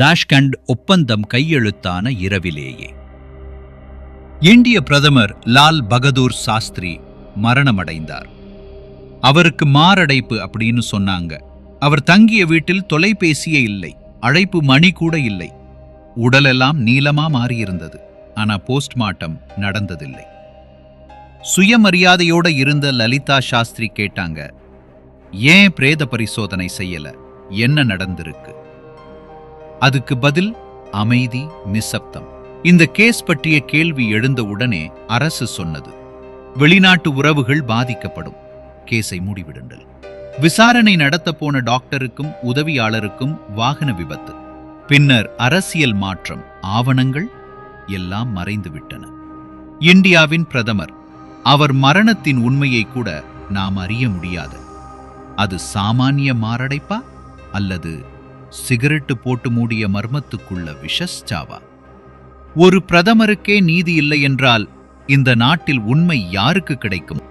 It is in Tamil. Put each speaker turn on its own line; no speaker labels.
தாஷ்கண்ட் ஒப்பந்தம் கையெழுத்தான இரவிலேயே. இந்திய பிரதமர் லால் பகதூர் சாஸ்திரி மரணமடைந்தார். அவருக்கு மாரடைப்பு அப்படின்னு சொன்னாங்க. அவர் தங்கிய வீட்டில் தொலைபேசியே இல்லை அழைப்பு மணி கூட இல்லை. உடலெல்லாம் நீளமா மாறியிருந்தது ஆனா போஸ்ட்மார்ட்டம் நடந்ததில்லை. சுயமரியாதையோட இருந்த லலிதா சாஸ்திரி கேட்டாங்க ஏன் பிரேத பரிசோதனை செய்யல? என்ன நடந்திருக்கு? அதுக்கு பதில் அமைதி நிசப்தம். இந்த கேஸ் பற்றிய கேள்வி எழுந்த உடனே அரசு சொன்னது. வெளிநாட்டு உறவுகள் பாதிக்கப்படும். கேஸை மூடிவிடுங்கள். விசாரணை நடத்த போன டாக்டருக்கும் உதவியாளருக்கும் வாகன விபத்து. பின்னர் அரசியல் மாற்றம் ஆவணங்கள் எல்லாம் மறைந்துவிட்டன. இந்தியாவின் பிரதமர் அவர் மரணத்தின் உண்மையை கூட நாம் அறிய முடியாது. அது சாமானிய மாரடைப்பா அல்லது சிகரெட்டு போட்டு மூடிய மர்மத்துக்குள்ள விஷஸ்டாவா ஒரு பிரதமருக்கே நீதி இல்லை என்றால் இந்த நாட்டில் உண்மை யாருக்கு கிடைக்கும்?